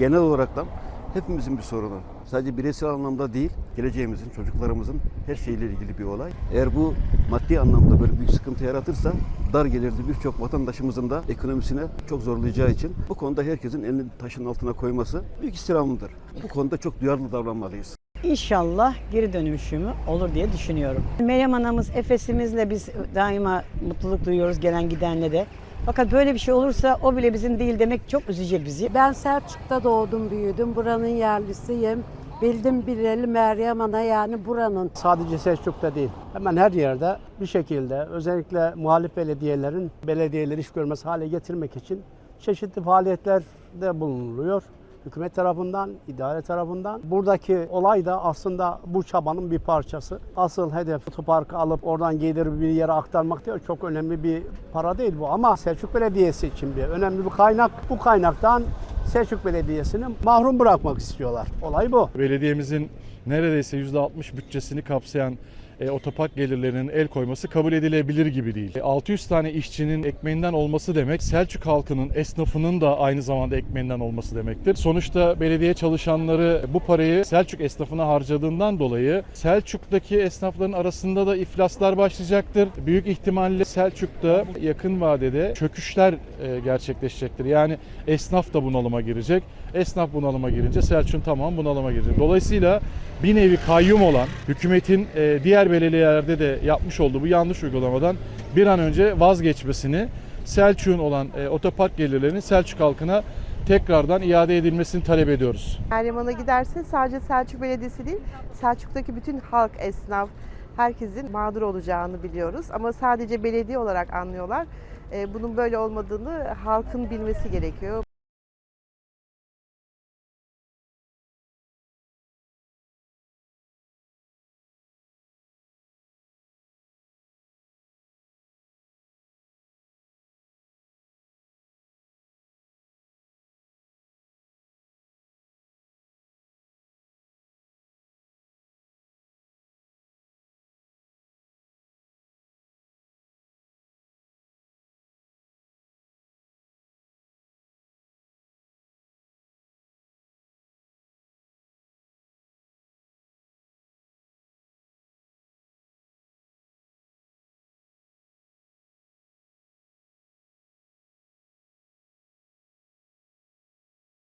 genel olaraktan hepimizin bir sorunu. Sadece bireysel anlamda değil, geleceğimizin, çocuklarımızın her şeyle ilgili bir olay. Eğer bu maddi anlamda böyle büyük sıkıntı yaratırsa dar gelirli birçok vatandaşımızın da ekonomisine çok zorlayacağı için bu konuda herkesin elini taşın altına koyması büyük istirhamımdır. Bu konuda çok duyarlı davranmalıyız. İnşallah geri dönüşümü olur diye düşünüyorum. Meryem anamız, Efes'imizle biz daima mutluluk duyuyoruz gelen gidenle de. Fakat böyle bir şey olursa o bile bizim değil demek çok üzecek bizi. Ben Selçuk'ta doğdum büyüdüm. Buranın yerlisiyim. Bildim bileli Meryem Ana yani buranın. Sadece Selçuk'ta değil, hemen her yerde bir şekilde özellikle muhalif belediyelerin belediyeleri iş görmez hale getirmek için çeşitli faaliyetlerde bulunuluyor. Hükümet tarafından, idare tarafından. Buradaki olay da aslında bu çabanın bir parçası. Asıl hedef otoparkı alıp oradan gelir bir yere aktarmak değil. Çok önemli bir para değil bu ama Selçuk Belediyesi için bir önemli bir kaynak. Bu kaynaktan Selçuk Belediyesi'ni mahrum bırakmak istiyorlar. Olay bu. Belediyemizin neredeyse %60 bütçesini kapsayan e, otopark gelirlerinin el koyması kabul edilebilir gibi değil. E, 600 tane işçinin ekmeğinden olması demek Selçuk halkının, esnafının da aynı zamanda ekmeğinden olması demektir. Sonuçta belediye çalışanları bu parayı Selçuk esnafına harcadığından dolayı Selçuk'taki esnafların arasında da iflaslar başlayacaktır. Büyük ihtimalle Selçuk'ta yakın vadede çöküşler e, gerçekleşecektir. Yani esnaf da bunalıma girecek. Esnaf bunalıma girince Selçuk'un tamamı bunalıma girecek. Dolayısıyla bir nevi kayyum olan hükümetin e, diğer belediyelerde de yapmış olduğu bu yanlış uygulamadan bir an önce vazgeçmesini Selçuk'un olan e, otopark gelirlerinin Selçuk halkına tekrardan iade edilmesini talep ediyoruz. Meryem Ana giderse sadece Selçuk Belediyesi değil, Selçuk'taki bütün halk, esnaf, herkesin mağdur olacağını biliyoruz. Ama sadece belediye olarak anlıyorlar. Ee, Bunun böyle olmadığını halkın bilmesi gerekiyor.